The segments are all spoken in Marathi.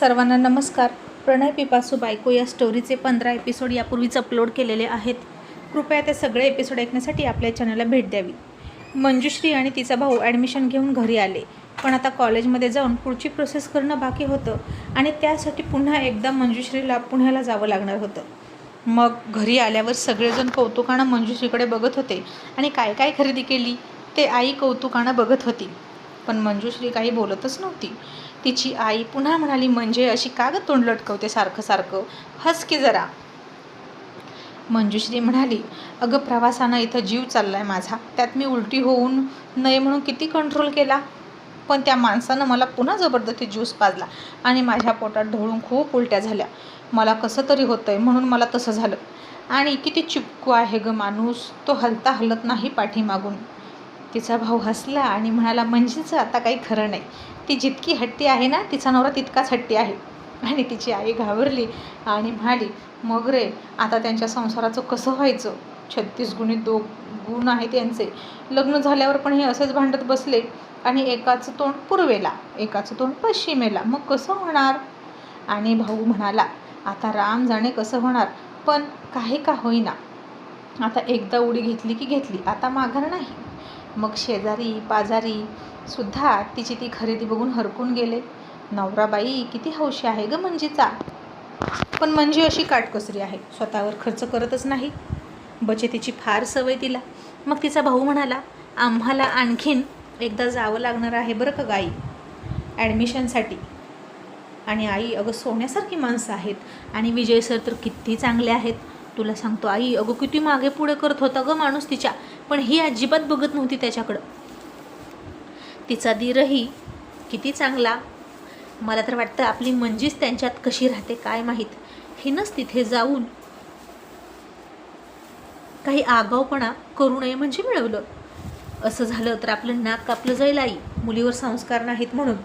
सर्वांना नमस्कार. प्रणय पिपासू बायको या स्टोरीचे पंधरा एपिसोड यापूर्वीच अपलोड केलेले आहेत. कृपया ते सगळे एपिसोड ऐकण्यासाठी आपल्या चॅनलला भेट द्यावी. मंजुश्री आणि तिचा भाऊ ॲडमिशन घेऊन घरी आले. पण आता कॉलेजमध्ये जाऊन पुढची प्रोसेस करणं बाकी होतं आणि त्यासाठी पुन्हा एकदा मंजुश्रीला पुण्याला जावं लागणार होतं. मग घरी आल्यावर सगळेजण कौतुकानं मंजुश्रीकडे बघत होते आणि काय काय खरेदी केली ते आई कौतुकानं बघत होती. पण मंजुश्री काही बोलतच नव्हती. तिची आई पुन्हा म्हणाली म्हणजे अशी का तोंड लटकवते सारखं सारखं? हस की जरा. मंजुश्री म्हणाली अगं प्रवासानं इथं जीव चाललाय माझा. त्यात मी उलटी होऊन नये म्हणून किती कंट्रोल केला? पण त्या माणसानं मला पुन्हा जबरदस्ती ज्यूस पाजला आणि माझ्या पोटात ढवळून खूप उलट्या झाल्या. मला कसं तरी होतंय म्हणून मला तसं झालं. आणि किती चिपकू आहे ग माणूस? तो हलता हलत नाही पाठीमागून. तिचा भाऊ हसला आणि म्हणाला म्हणजेच आता काही खरं नाही. ती जितकी हट्टी आहे ना तिचा नवरा तितकाच हट्टी आहे. आणि तिची आई घाबरली आणि म्हणाली मग रे आता त्यांच्या संसाराचं कसं व्हायचं? छत्तीस गुणी दो गुण आहेत यांचे. लग्न झाल्यावर पण हे असेच भांडत बसले आणि एकाचं तोंड पूर्वेला एकाचं तोंड पश्चिमेला. मग कसं होणार? आणि भाऊ म्हणाला आता राम जाणे कसं होणार? पण काही का होईना. आता एकदा उडी घेतली की घेतली. आता माघार नाही. मग शेजारी पाजारी सुद्धा तिची ती खरेदी बघून हरकून गेले. नवराबाई किती हौशी आहे ग मंजीचा. पण मंजी अशी काटकसरी आहे स्वतःवर खर्च करतच नाही. बचतीची फार सवय तिला. मग तिचा भाऊ म्हणाला आम्हाला आणखीन एकदा जावं लागणार आहे बरं का गाई? ॲडमिशनसाठी आणि आई अगं सोन्यासारखी माणसं आहेत. आणि विजय सर तर किती चांगले आहेत. तुला सांगतो आई अगं किती मागे पुढे करत होता ग माणूस तिच्या. पण ही अजिबात बघत नव्हती त्याच्याकडं. तिचा धीरही किती चांगला. मला तर वाटतं आपली मंजीच त्यांच्यात कशी राहते काय माहीत. हिनंच तिथे जाऊन काही आगाऊपणा करू नये म्हणजे मिळवलं. असं झालं तर आपलं नाक कापलं जाईल आई. मुलीवर संस्कार नाहीत म्हणून.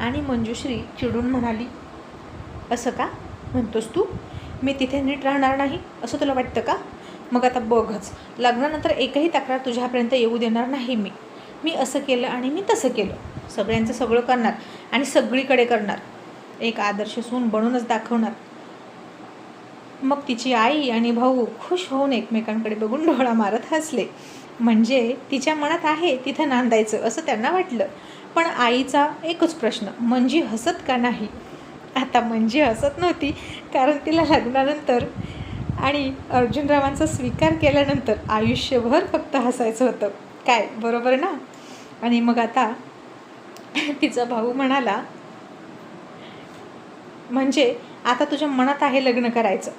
आणि मंजुश्री चिडून म्हणाली असं का? म्हणतोस तू? मी तिथे नीट राहणार नाही. असं तुला वाटतं का? मग आता बघच. लग्नानंतर एकही तक्रार तुझ्यापर्यंत येऊ देणार नाही मी. मी असं केलं आणि मी तसं केलं. सगळ्यांचं सगळं करणार आणि सगळीकडे करणार. एक आदर्श सून बनूनच दाखवणार. मग तिची आई आणि भाऊ खुश होऊन एकमेकांकडे बघून डोळा मारत हसले. म्हणजे तिच्या मनात आहे तिथं नांदायचं असं त्यांना वाटलं. पण आईचा एकच प्रश्न म्हणजे हसत का नाही? आता म्हणजे हसत नव्हती कारण तिला लग्नानंतर आणि अर्जुनरावांचा स्वीकार केल्यानंतर आयुष्यभर फक्त हसायचं होतं. काय? बरोबर ना? आणि मग आता तिचा भाऊ म्हणाला म्हणजे आता तुझ्या मनात आहे लग्न करायचं.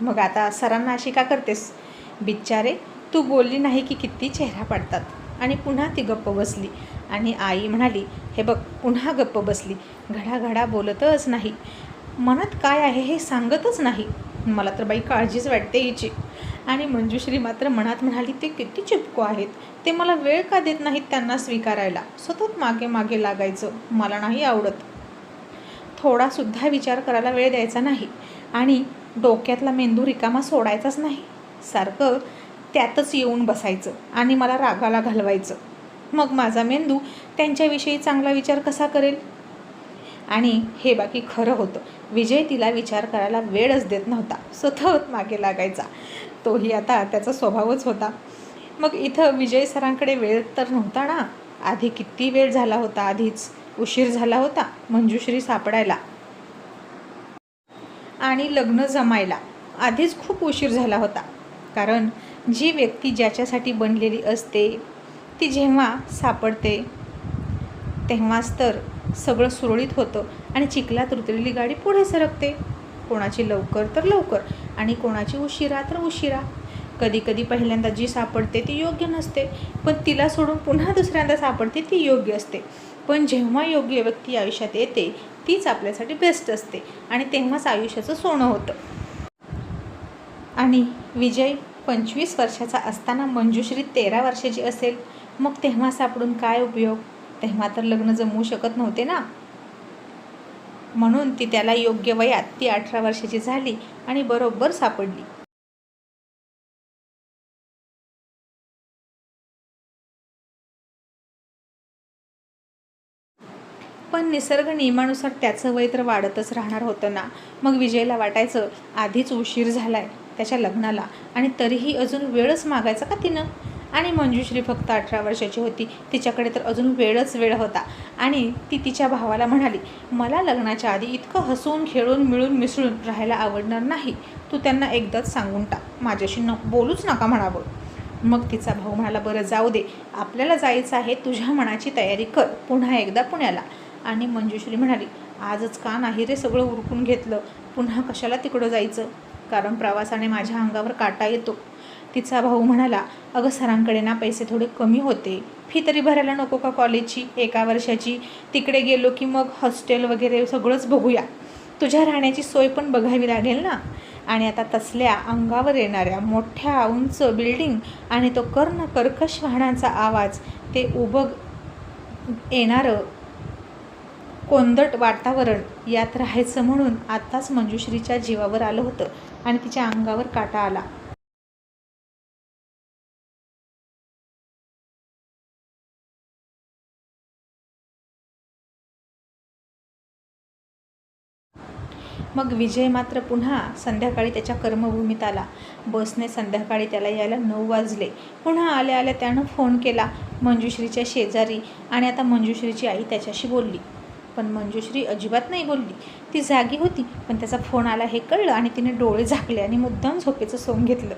मग आता सरांना अशी का करतेस? बिचारे तू बोलली नाही की किती चेहरा पडतात. आणि पुन्हा ती गप्प बसली. आणि आई म्हणाली हे बघ पुन्हा गप्प बसली. घडाघडा बोलतच नाही. मनात काय आहे हे सांगतच नाही. मला तर बाई काळजीच वाटते हिची. आणि मंजुश्री मात्र मनात म्हणाली ते किती चिपको आहेत? ते मला वेळ का देत नाहीत त्यांना स्वीकारायला? सतत मागे मागे लागायचं. मला नाही आवडत. थोडासुद्धा विचार करायला वेळ द्यायचा नाही. आणि डोक्यातला मेंदू रिकामा सोडायचाच नाही. सारखं त्यातच येऊन बसायचं आणि मला रागाला घालवायचं. मग माझा मेंदू त्यांच्याविषयी चांगला विचार कसा करेल? आणि हे बाकी खरं होतं. विजय तिला विचार करायला वेळच देत नव्हता. सतत मागे लागायचा. तोही आता त्याचा स्वभावच होता. मग इथं विजय सरांकडे वेळ तर नव्हता ना? आधी किती वेळ झाला होता? आधीच उशीर झाला होता मंजुश्री सापडायला. आणि लग्न जमायला. आधीच खूप उशीर झाला होता. कारण जी व्यक्ती ज्याच्यासाठी बनलेली असते ती जेव्हा सापडते तेव्हाच तर सगळं सुरळीत होतं आणि चिखलात उतरलेली गाडी पुढे सरकते. कोणाची लवकर तर लवकर आणि कोणाची उशिरा तर उशिरा. कधी कधी पहिल्यांदा जी सापडते ती योग्य नसते पण तिला सोडून पुन्हा दुसऱ्यांदा सापडते ती योग्य असते. पण जेव्हा योग्य व्यक्ती आयुष्यात येते तीच आपल्यासाठी बेस्ट असते आणि तेव्हाच आयुष्याचं सोनं होतं. आणि विजय पंचवीस वर्षाचा असताना मंजुश्री तेरा वर्षाची असेल मग तेव्हा सापडून काय उपयोग? तेव्हा तर लग्न जमवू शकत नव्हते ना. म्हणून ती त्याला योग्य वयात ती अठरा वर्षाची झाली आणि बरोबर सापडली. पण निसर्ग नियमानुसार त्याचं वय तर वाढतच राहणार होतं ना. मग विजयला वाटायचं आधीच उशीर झालाय त्याच्या लग्नाला आणि तरीही अजून वेळच मागायचा का तिनं? आणि मंजुश्री फक्त अठरा वर्षाची होती. तिच्याकडे तर अजून वेळच वेळ होता. आणि ती तिच्या भावाला म्हणाली मला लग्नाच्या आधी इतकं हसून खेळून मिळून मिसळून राहायला आवडणार नाही. तू त्यांना एकदाच सांगून टाक. माझ्याशी न बोलूच नका म्हणावं. मग तिचा भाऊ म्हणाला बरं जाऊ दे. आपल्याला जायचं आहे तुझ्या मनाची तयारी कर. पुन्हा एकदा पुण्याला. आणि मंजुश्री म्हणाली आजच का नाही रे सगळं उरकून घेतलं? पुन्हा कशाला तिकडं जायचं? कारण प्रवासाने माझ्या अंगावर काटा येतो. तिचा भाऊ म्हणाला अगं सरांकडे ना पैसे थोडे कमी होते. फी तरी भरायला नको का कॉलेजची? एका वर्षाची. तिकडे गेलो की मग हॉस्टेल वगैरे सगळंच बघूया. तुझ्या राहण्याची सोय पण बघावी लागेल ना? आणि आता तसल्या अंगावर येणाऱ्या मोठ्या उंच बिल्डिंग आणि तो कर्ण कर्कश वाहनांचा आवाज ते उभं येणारं कोंदट वातावरण यात राहायचं म्हणून आत्ताच मंजुश्रीच्या जीवावर आलं होतं आणि तिच्या अंगावर काटा आला. मग विजय मात्र पुन्हा संध्याकाळी त्याच्या कर्मभूमीत आला. बसने संध्याकाळी त्याला यायला नऊ वाजले. पुन्हा आल्या आल्या त्यानं फोन केला मंजुश्रीच्या शेजारी आणि आता मंजुश्रीची आई त्याच्याशी बोलली. पण मंजुश्री अजिबात नाही बोलली. ती जागी होती पण त्याचा फोन आला हे कळलं आणि तिने डोळे झाकले आणि मुद्दाम झोपेचं सोंग घेतलं.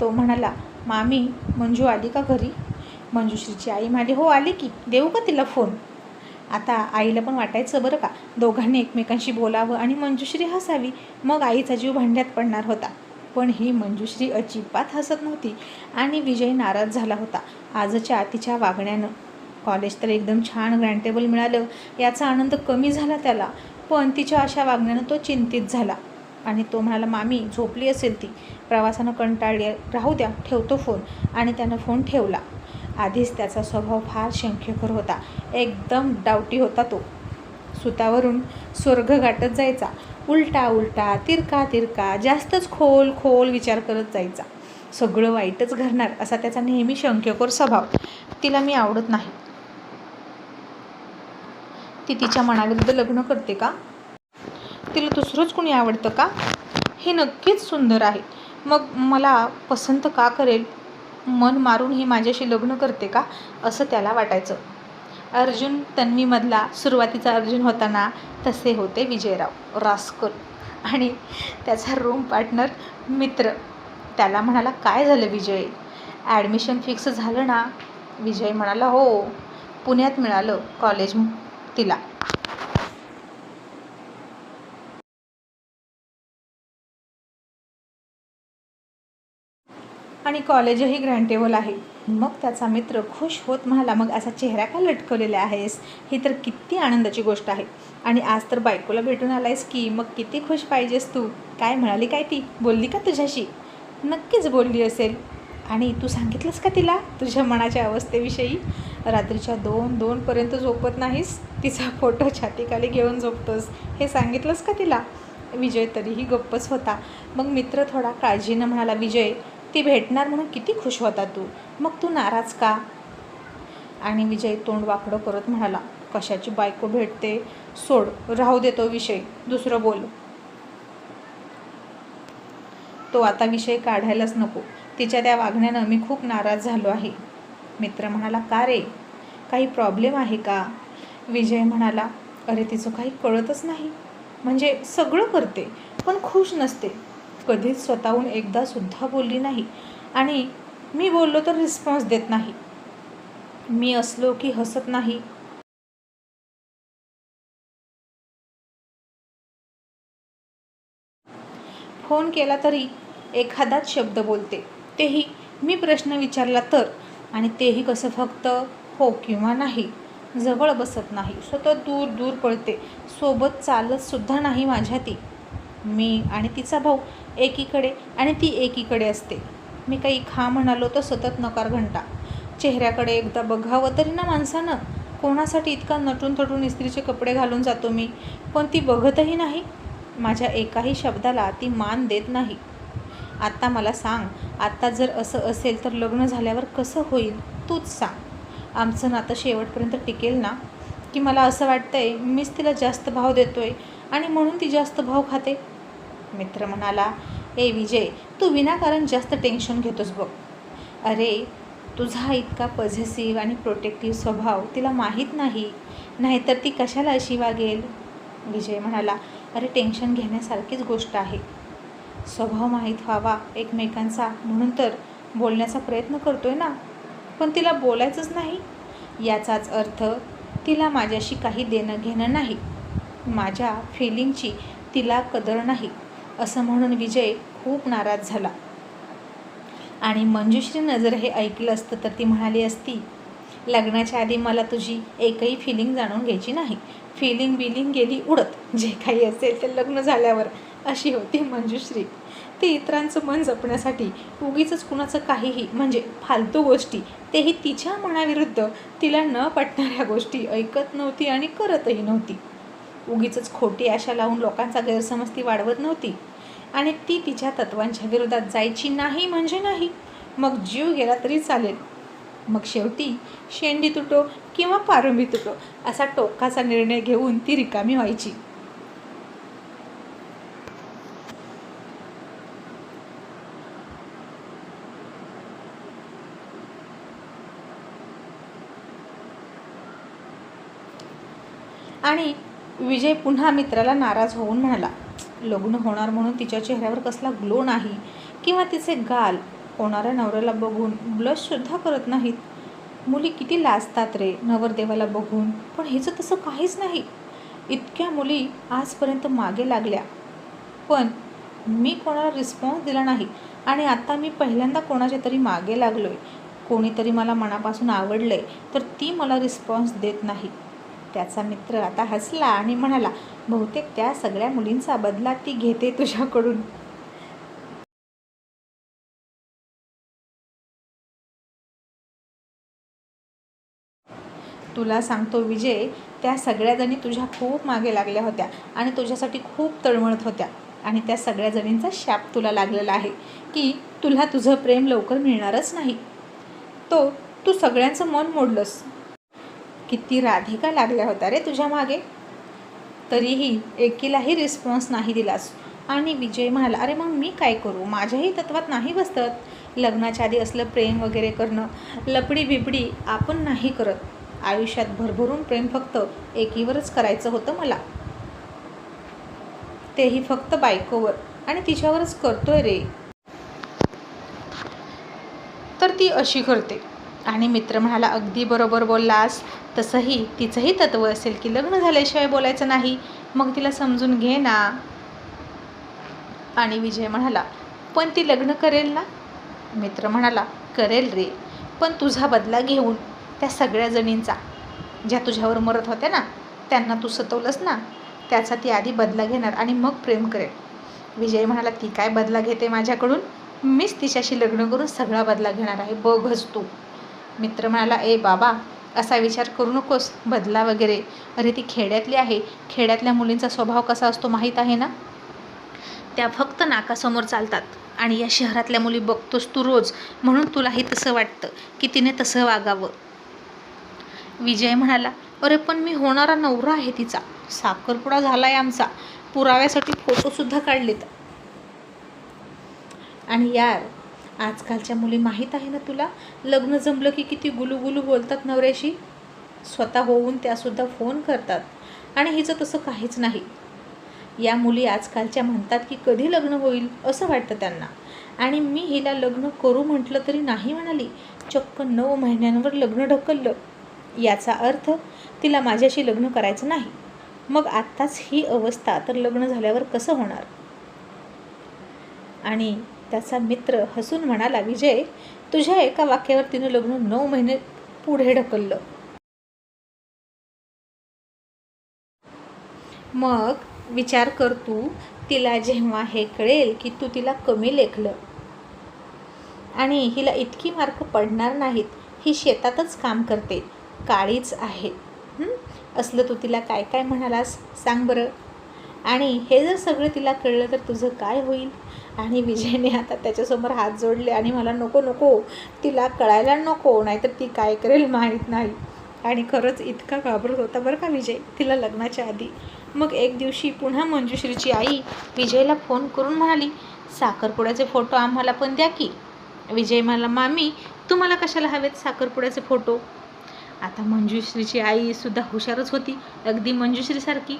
तो म्हणाला मामी मंजू आली का घरी? मंजुश्रीची आई म्हणाली हो आली की. देऊ का तिला फोन? आता आईला पण वाटायचं बरं का? दोघांनी एकमेकांशी बोलावं आणि मंजुश्री हसावी. मग आईचा जीव भांड्यात पडणार होता. पण ही मंजुश्री अजिबात हसत नव्हती आणि विजय नाराज झाला होता. आजच्या तिच्या वागण्यानं. कॉलेज तर एकदम छान ग्रँटेबल मिळालं. याचा आनंद कमी झाला त्याला. पण तिच्या अशा वागण्यानं तो चिंतित झाला. आणि तो म्हणाला मामी झोपली असेल ती. प्रवासानं कंटाळली राहू द्या ठेवतो फोन आणि त्यानं फोन ठेवला. आधीच त्याचा स्वभाव फार शंख्यकर होता. एकदम डावटी होता तो. सुतावरून स्वर्ग गाठत जायचा. उलटा उलटा तिरका तिरका जास्तच खोल खोल विचार करत जायचा. सगळं वाईटच घडणार असा त्याचा नेहमी शंख्यकर स्वभाव. तिला मी आवडत नाही. ती तिच्या मनाविरुद्ध लग्न करते का? तिला दुसरंच कुणी आवडतं का? हे नक्कीच सुंदर आहे. मग मला पसंत का करेल? मन मारून ही माझ्याशी लग्न करते का? असं त्याला वाटायचं. अर्जुन तन्वीमधला सुरुवातीचा अर्जुन होताना तसे होते विजयराव रास्कल आणि त्याचा रूम पार्टनर मित्र. त्याला म्हणाला काय झालं विजय? ॲडमिशन फिक्स झालं ना? विजय म्हणाला हो पुण्यात मिळालं कॉलेज तिला. आणि कॉलेजही ग्रँटेबल आहे. मग त्याचा मित्र खुश होत म्हणाला मग असा चेहरा का लटकवलेला आहेस? ही तर किती आनंदाची गोष्ट आहे. आणि आज तर बायकोला भेटून आलायस की मग किती खुश पाहिजेस तू? काय म्हणाली काय ती? बोलली का तुझ्याशी? नक्कीच बोलली असेल. आणि तू सांगितलंस का तिला तुझ्या मनाच्या अवस्थेविषयी? रात्रीच्या दोन दोनपर्यंत झोपत नाहीस? तिचा फोटो छातीखाली घेऊन झोपतोस. हे सांगितलंस का तिला? विजय तरीही गप्पच होता. मग मित्र थोडा काळजीनं म्हणाला विजय ती भेटणार म्हणून किती खुश होता तू? मग तू नाराज का? आणि विजय तोंड वाकडं करत म्हणाला कशाची बायको भेटते? सोड राहू दे तो विषय दुसरं बोल. तो आता विषय काढायलाच नको. तिच्या त्या वागण्यानं मी खूप नाराज झालो आहे. मित्र म्हणाला का रे? काही प्रॉब्लेम आहे का? विजय म्हणाला अरे तिचं काही कळतच नाही. म्हणजे सगळं करते पण खुश नसते. कधीच स्वतःहून एकदा सुद्धा बोलली नाही. आणि मी बोललो तर रिस्पॉन्स देत नाही. मी असलो की हसत नाही. फोन केला तरी एखादाच शब्द बोलते. तेही मी प्रश्न विचारला तर. आणि तेही कसं फक्त हो किंवा नाही. जवळ बसत नाही. सतत दूर दूर पळते. सोबत चालत सुद्धा नाही माझ्या ती मी आणि तिचा भाऊ एकीकडे आणि ती एकीकडे असते. मी काही खा म्हणालो तर सतत नकार घंटा. चेहऱ्याकडे एकदा बघावं तरी ना माणसानं? कोणासाठी इतका नटून थटून इस्त्रीचे कपडे घालून जातो मी? पण ती बघतही नाही. माझ्या एकाही शब्दाला ती मान देत नाही. आत्ता मला सांग आत्ता जर असं असेल तर लग्न झाल्यावर कसं होईल? तूच सांग. आमचं नातं शेवटपर्यंत टिकेल ना? की मला असं वाटतंय मीच तिला जास्त भाव देतोय आणि म्हणून ती जास्त भाव खाते? मित्र म्हणाला ए विजय तू विनाकारण जास्त टेन्शन घेतोस बघ. अरे तुझा इतका पझेसिव्ह आणि प्रोटेक्टिव्ह स्वभाव तिला माहीत नाही नाहीतर ती कशाला अशी वागेल? विजय म्हणाला अरे टेन्शन घेण्यासारखीच गोष्ट आहे. स्वभाव माहीत व्हावा एकमेकांचा म्हणून तर बोलण्याचा प्रयत्न करतोय ना. पण तिला बोलायचंच नाही. याचाच अर्थ तिला माझ्याशी काही देणं घेणं नाही. माझ्या फिलिंगची तिला कदर नाही. असं म्हणून विजय खूप नाराज झाला. आणि मंजुश्री नजर हे ऐकलं असतं तर ती म्हणाली असती लग्नाच्या आधी मला तुझी एकही फिलिंग जाणून घ्यायची नाही. फिलिंग बिलिंग गेली उडत. जे काही असेल ते लग्न झाल्यावर अशी होती मंजुश्री. ती इतरांचं मन जपण्यासाठी उगीच कुणाचं काहीही म्हणजे फालतू गोष्टी तेही तिच्या मनाविरुद्ध तिला न पटणाऱ्या गोष्टी ऐकत नव्हती आणि करतही नव्हती. उगीच खोटी आशा लावून लोकांचा गैरसमज ती वाढवत नव्हती. आणि ती तिच्या तत्वांच्या विरोधात जायची नाही म्हणजे नाही. मग जीव गेला तरी चालेल. मग शेवटी शेंडी तुटो किंवा पारंबी तुटो असा टोकाचा निर्णय घेऊन ती रिकामी व्हायची. आणि विजय पुन्हा मित्राला नाराज होऊन म्हणाला लग्न होणार म्हणून तिच्या चेहऱ्यावर कसला ग्लो नाही किंवा तिचे गाल होणाऱ्या नवऱ्याला बघून ब्लशसुद्धा करत नाहीत. मुली किती लाजतात रे नवरदेवाला बघून. पण हिचं तसं काहीच नाही. इतक्या मुली आजपर्यंत मागे लागल्या. पण मी कोणाला रिस्पॉन्स दिला नाही आणि आता मी पहिल्यांदा कोणाच्या तरी मागे लागलो आहे कोणीतरी मला मनापासून आवडलं आहे तर ती मला रिस्पॉन्स देत नाही. त्याचा मित्र आता हसला आणि म्हणाला बहुतेक त्या सगळ्या मुलींचा बदला ती घेते तुझ्याकडून. तुला सांगतो विजय त्या सगळ्याजणी तुझ्या खूप मागे लागल्या होत्या आणि तुझ्यासाठी खूप तळमळत होत्या. आणि त्या सगळ्या जणींचा शाप तुला लागलेला आहे की तुला तुझं प्रेम लवकर मिळणारच नाही. तो तू सगळ्यांचं मन मोडलंस. किती राधिका लागल्या होत्या रे तुझ्या मागे? तरीही एकीलाही रिस्पॉन्स नाही दिलास. आणि विजय म्हणाला अरे मग मी काय करू? माझ्याही तत्वात नाही बसतात. लग्नाच्या आधी असलं प्रेम वगैरे करणं लपडी बिपडी आपण नाही करत. आयुष्यात भरभरून प्रेम फक्त एकीवरच करायचं होतं मला. तेही फक्त बायकोवर. आणि तिच्यावरच करतोय रे. तर ती अशी करते. आणि मित्र म्हणाला अगदी बरोबर बोललास. तसंही तिचंही तत्व असेल की लग्न झाल्याशिवाय बोलायचं नाही. मग तिला समजून घे ना. आणि विजय म्हणाला पण ती लग्न करेल ना? मित्र म्हणाला करेल रे. पण तुझा बदला घेऊन त्या सगळ्या जणींचा ज्या तुझ्यावर मरत होत्या ना त्यांना तू सतवलंस ना त्याचा ती आधी बदला घेणार आणि मग प्रेम करेल. विजय म्हणाला ती काय बदला घेते माझ्याकडून? मीच तिच्याशी लग्न करून सगळा बदला घेणार आहे. बघच तू. मित्र म्हणाला ए बाबा असा विचार करू नकोस बदला वगैरे. अरे ती खेड्यातली आहे. खेड्यातल्या मुलींचा स्वभाव कसा असतो माहीत आहे ना? त्या फक्त नाकासमोर चालतात आणि या शहरातल्या मुली बघतोस तू रोज म्हणून तुलाही तसं वाटतं की तिने तसं वागावं. विजय म्हणाला अरे पण मी होणारा नवरा आहे तिचा. साखरपुडा झाला आहे आमचा. पुराव्यासाठी फोटोसुद्धा काढलेत. आणि यार आजकालच्या मुली माहीत आहे ना तुला? लग्न जमलं की किती गुलूगुलू बोलतात नवऱ्याशी? स्वतः होऊन त्यासुद्धा फोन करतात. आणि हिचं तसं काहीच नाही. या मुली आजकालच्या म्हणतात की कधी लग्न होईल असं वाटतं त्यांना. आणि मी हिला लग्न करू म्हटलं तरी नाही म्हणाली. चक्क नऊ महिन्यांवर लग्न ढकललं. याचा अर्थ तिला माझ्याशी लग्न करायचं नाही. मग आत्ताच ही अवस्था तर लग्न झाल्यावर कसं होणार? आणि त्याचा मित्र हसून म्हणाला विजय तुझ्या एका वाक्यावर तिनं लग्न नऊ महिने पुढे ढकललं. मग विचार कर तू तिला जेव्हा हे कळेल की तू तिला कमी लेखलं. आणि हिला इतकी मार्क पडणार नाहीत ही शेतातच काम करते काळीच आहे. असलं तू तिला काय काय म्हणालास? सांग बरं. आणि हे जर सगळं तिला कळलं तर तुझं काय होईल? आणि विजयने आता त्याच्यासमोर हात जोडले आणि मला नको नको तिला कळायला नको नाहीतर ती काय करेल माहीत नाही. आणि खरंच इतका घाबरत होता बरं का विजय तिला लग्नाच्या आधी. मग एक दिवशी पुन्हा मंजुश्रीची आई विजयला फोन करून म्हणाली साखरपुड्याचे फोटो आम्हाला पण द्या की. विजय मला मामी तुम्हाला कशाला हवेत साखरपुड्याचे फोटो? आता मंजुश्रीची आईसुद्धा हुशारच होती अगदी मंजुश्रीसारखी.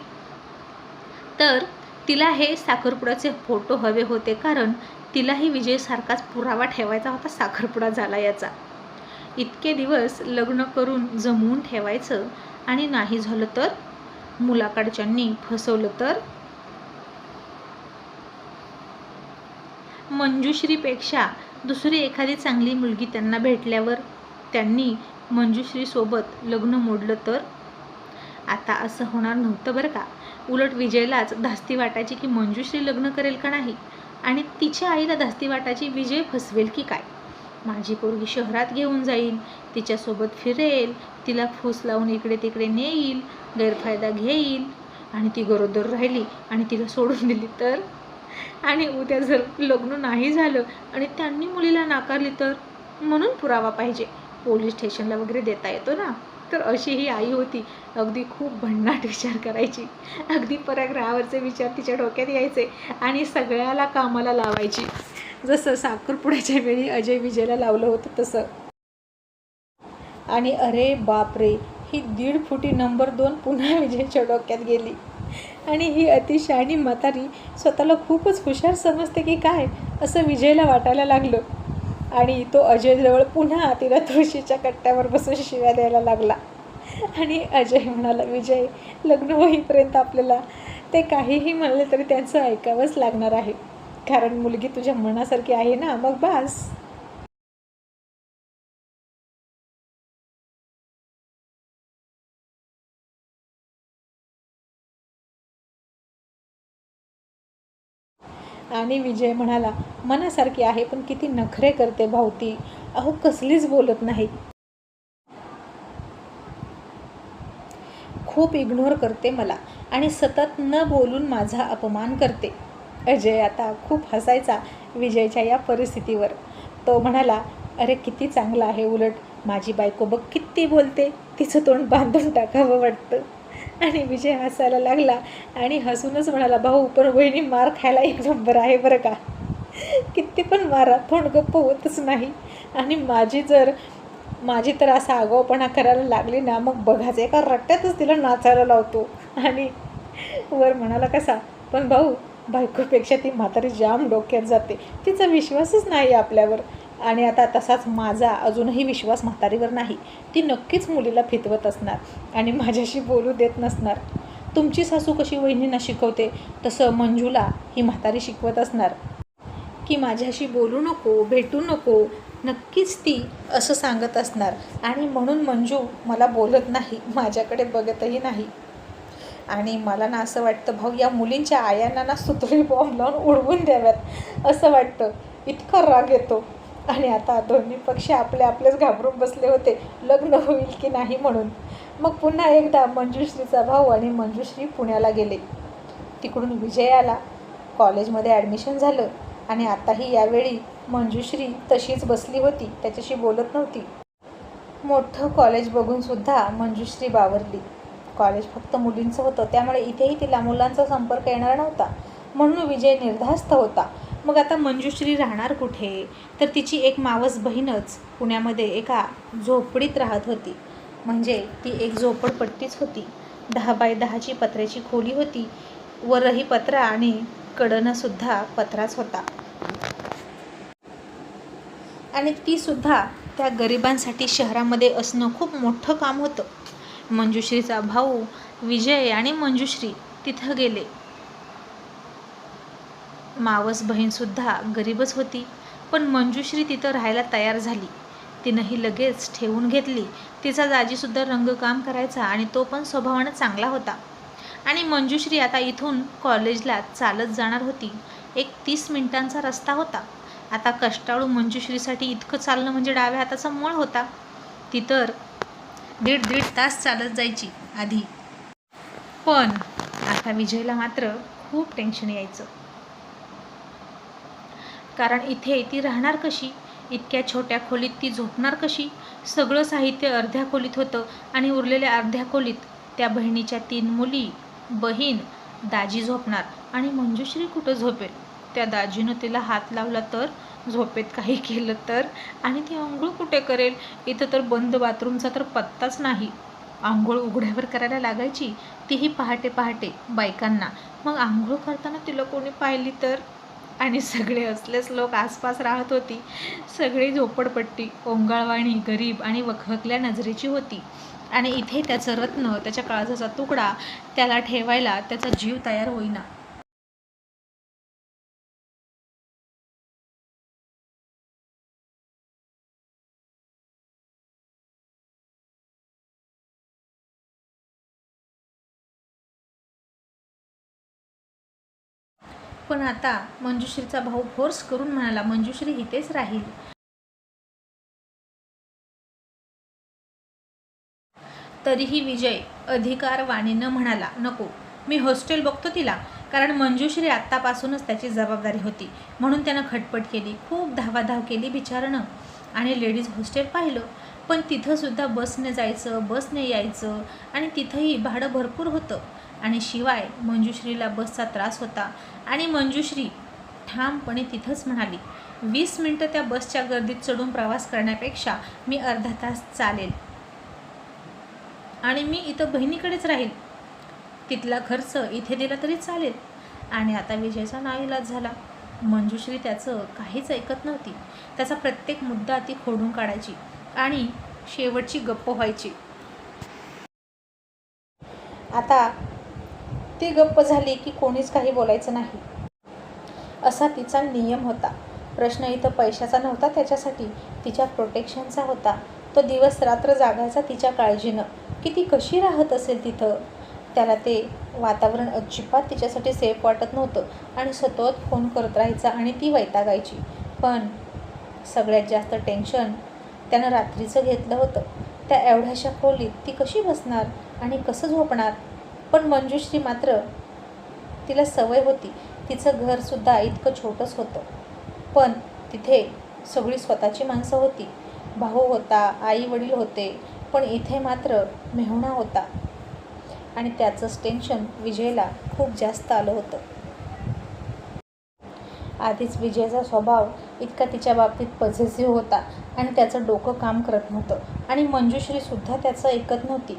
तर तिला हे साखरपुड्याचे फोटो हवे होते कारण तिलाही विजयसारखाच पुरावा ठेवायचा होता साखरपुडा झाला याचा. इतके दिवस लग्न करून जमवून ठेवायचं आणि नाही झालं तर? मुलाकडच्यांनी फसवलं तर? मंजुश्रीपेक्षा दुसरी एखादी चांगली मुलगी त्यांना भेटल्यावर त्यांनी मंजुश्रीसोबत लग्न मोडलं तर? आता असं होणार नव्हतं बरं का? उलट विजयलाच धास्ती वाटायची की मंजुश्री लग्न करेल का नाही? आणि तिच्या आईला धास्ती वाटायची विजय फसवेल की काय? माझी पोरगी शहरात घेऊन जाईल तिच्यासोबत फिरेल तिला फूस लावून इकडे तिकडे नेईल गैरफायदा घेईल. आणि ती गरोदर राहिली आणि तिला सोडून दिली तर? आणि उद्या जर लग्न नाही झालं आणि त्यांनी मुलीला नाकारली तर? म्हणून पुरावा पाहिजे. पोलीस स्टेशनला वगैरे देता येतो ना? तर अशी ही आई होती. अगदी खूप भन्नाट विचार करायची. अगदी पराग्रहावरचे विचार तिच्या डोक्यात यायचे आणि सगळ्याला कामाला लावायची. जसं साखरपुड्याच्या वेळी अजय विजयला लावलं होतं तसं. आणि अरे बापरे ही दीड फुटी नंबर दोन पुन्हा विजयच्या डोक्यात गेली. आणि ही अतिशहाणी म्हातारी स्वतःला खूपच हुशार समजते की काय असं विजयला वाटायला लागलं. आणि तो अजयजवळ पुन्हा तिला तुळशीच्या कट्ट्यावर बसून शिव्या द्यायला लागला. आणि अजय म्हणाला विजय लग्न होईपर्यंत आपल्याला ते काहीही म्हणले तरी त्यांचं ऐकावंच लागणार आहे. कारण मुलगी तुझ्या मनासारखी आहे ना मग बास. आणि विजय म्हणाला मनासारखी आहे पण किती नखरे करते भावती अहो कसलीच बोलत नाही. खूप इग्नोर करते मला आणि सतत न बोलून माझा अपमान करते. अजय आता खूप हसायचा विजयच्या या परिस्थितीवर. तो म्हणाला अरे किती चांगला आहे उलट. माझी बायको बघ किती बोलते. तिचं तोंड बांधून टाकावं वाटतं. आणि विजय हसायला लागला आणि हसूनच म्हणाला भाऊ पण बहिणी मार खायला एक नंबर आहे बरं का? किती पण मारा तोंड गप्प होतच नाही. आणि माझी जर माझी तर असा आगाऊपणा करायला लागली ना मग बघाच एका रट्ट्यातच तिला नाचायला लावतो. आणि वर म्हणाला कसा? पण भाऊ बायकोपेक्षा ती म्हातारी जाम डोक्यात जाते. तिचा विश्वासच नाही आपल्यावर. आणि आता तसाच माझा अजूनही विश्वास म्हातारीवर नाही. ती नक्कीच मुलीला फितवत असणार आणि माझ्याशी बोलू देत नसणार. तुमची सासू कशी वहिनींना शिकवते? तसं मंजूला ही म्हातारी शिकवत असणार. की माझ्याशी बोलू नको भेटू नको नक्कीच ती असं सांगत असणार. आणि म्हणून मंजू मला बोलत नाही माझ्याकडे बघतही नाही. आणि मला ना असं वाटतं भाऊ या मुलींच्या आयांना ना सुतळी बॉम्ब लावून उडवून द्याव्यात. असं वाटतं. इतका राग येतो. आणि आता दोन्ही पक्ष आपले आपलेच घाबरून बसले होते. लग्न होईल की नाही म्हणून. मग पुन्हा एकदा मंजुश्रीचा भाऊ आणि मंजुश्री पुण्याला गेले. तिकडून विजयाला कॉलेजमध्ये ॲडमिशन झालं आणि आताही यावेळी मंजुश्री तशीच बसली होती. त्याच्याशी बोलत नव्हती. मोठं कॉलेज बघूनसुद्धा मंजुश्री बावरली. कॉलेज फक्त मुलींचं होतं. त्यामुळे इथेही तिला मुलांचा संपर्क येणार नव्हता. म्हणून विजय निर्धास्त होता. मग आता मंजुश्री राहणार कुठे? तर तिची एक मावस बहीणच पुण्यामध्ये एका झोपडीत राहत होती. म्हणजे ती एक झोपडपट्टीच होती. दहा बाय दहाची पत्र्याची खोली होती. वरही पत्रा आणि कडनंसुद्धा पत्राच होता. आणि तीसुद्धा त्या गरिबांसाठी शहरामध्ये असणं खूप मोठं काम होतं. मंजुश्रीचा भाऊ विजय आणि मंजुश्री तिथं गेले. मावस बहीणसुद्धा गरीबच होती पण मंजुश्री तिथं राहायला तयार झाली. तिनंही लगेच ठेवून घेतली. तिचा दाजीसुद्धा रंगकाम करायचा आणि तो पण स्वभावानं चांगला होता. आणि मंजुश्री आता इथून कॉलेजला चालत जाणार होती. एक तीस मिनिटांचा रस्ता होता. आता कष्टाळू मंजुश्रीसाठी इतकं चालणं म्हणजे डाव्या हाताचा मळ होता. ती तर दीड दीड तास चालत जायची आधी. पण आता विजयला मात्र खूप टेन्शन यायचं. कारण इथे ती राहणार कशी? इतक्या छोट्या खोलीत ती झोपणार कशी? सगळं साहित्य अर्ध्या खोलीत होतं आणि उरलेल्या अर्ध्या खोलीत त्या बहिणीच्या तीन मुली बहीण दाजी झोपणार आणि मंजुश्री कुठं झोपेल? त्या दाजीनं तिला हात लावला तर झोपेत काही केलं तर आणि ती आंघोळ कुठे करेल? इथं तर बंद बाथरूमचा तर पत्ताच नाही. आंघोळ उघड्यावर करायला लागायची तीही पहाटे पहाटे बायकांना. मग आंघोळ करताना तिला कोणी पाहिली तर? आणि सगळे असलेच लोक आसपास राहत होती. सगळी झोपडपट्टी ओंगाळवाणी गरीब आणि वखवकल्या नजरेची होती. आणि इथे त्याचं रत्न त्याच्या काळजाचा तुकडा त्याला ठेवायला त्याचा जीव तयार होईना. पण आता मंजुश्रीचा भाऊ फोर्स करून म्हणाला मंजुश्री इथेच राहील. तरीही विजय अधिकारवाणीनं म्हणाला नको मी हॉस्टेल बघतो तिला कारण मंजुश्री आत्तापासूनच त्याची जबाबदारी होती. म्हणून त्यानं खटपट केली खूप धावाधाव केली बिचारणं आणि लेडीज हॉस्टेल पाहिलं. पण तिथंसुद्धा बसने जायचं बसने यायचं आणि तिथंही भाडं भरपूर होतं. आणि शिवाय मंजुश्रीला बसचा त्रास होता आणि मंजुश्री ठामपणे तिथंच म्हणाली वीस मिनटं त्या बसच्या गर्दीत चढून प्रवास करण्यापेक्षा मी अर्धा तास चालेल. आणि मी इथं बहिणीकडेच राहील. तिथला खर्च इथे दिला तरी चालेल. आणि आता विजयचा नाईलाज झाला. मंजुश्री त्याचं काहीच ऐकत नव्हती. त्याचा प्रत्येक मुद्दा ती खोडून काढायची आणि शेवटची गप्प व्हायची. आता ती गप्प झाली की कोणीच काही बोलायचं नाही. असा तिचा नियम होता. प्रश्न इथं पैशाचा नव्हता त्याच्यासाठी. तिच्या प्रोटेक्शनचा होता. तो दिवस रात्र जागायचा तिच्या काळजीनं. की ती कशी राहत असेल तिथं? त्याला ते वातावरण अजिबात तिच्यासाठी सेफ वाटत नव्हतं आणि सतत फोन करत राहायचा आणि ती वैतागायची. पण सगळ्यात जास्त टेन्शन त्यानं रात्रीचं घेतलं होतं. त्या एवढ्याशा खोलीत ती कशी बसणार आणि कसं झोपणार? पण मंजुश्री मात्र तिला सवय होती. तिचं घरसुद्धा इतकं छोटंच होतं. पण तिथे सगळी स्वतःची माणसं होती. भाऊ होता आई वडील होते पण इथे मात्र मेहुणा होता. आणि त्याचंच टेन्शन विजयला खूप जास्त आलं होतं. आधीच विजयचा स्वभाव इतका तिच्या बाबतीत पझेसिव्ह होता आणि त्याचं डोकं काम करत नव्हतं. आणि मंजुश्रीसुद्धा त्याचं ऐकत नव्हती.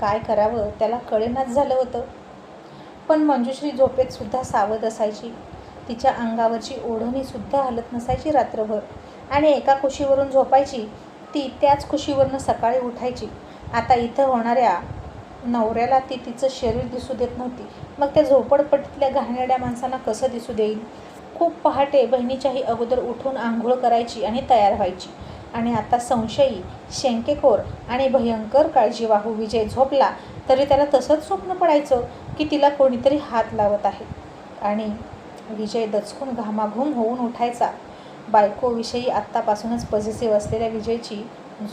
काय करावं? त्याला कळेनाच झालं होतं. पण मंजुश्री झोपेतसुद्धा सावध असायची. तिच्या अंगावरची ओढणीसुद्धा हलत नसायची रात्रभर. आणि एका कुशीवरून झोपायची ती त्याच कुशीवरनं सकाळी उठायची. आता इथं होणाऱ्या नवऱ्याला ती तिचं शरीर दिसू देत नव्हती. मग त्या झोपडपट्टीतल्या घाणेरड्या माणसांना कसं दिसू देईल खूप पहाटे बहिणीच्याही अगोदर उठून आंघोळ करायची आणि तयार व्हायची. आणि आता संशयी शेंकेखोर आणि भयंकर काळजीवाहू विजय झोपला तरी त्याला तसंच स्वप्न पडायचं की तिला कोणीतरी हात लावत आहे. आणि विजय दचकून घामाघूम होऊन उठायचा. बायकोविषयी आत्तापासूनच पॉझिटिव्ह असलेल्या विजयची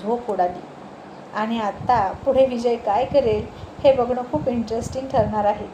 झोप उडाली. आणि आत्ता पुढे विजय काय करेल हे बघणं खूप इंटरेस्टिंग ठरणार आहे.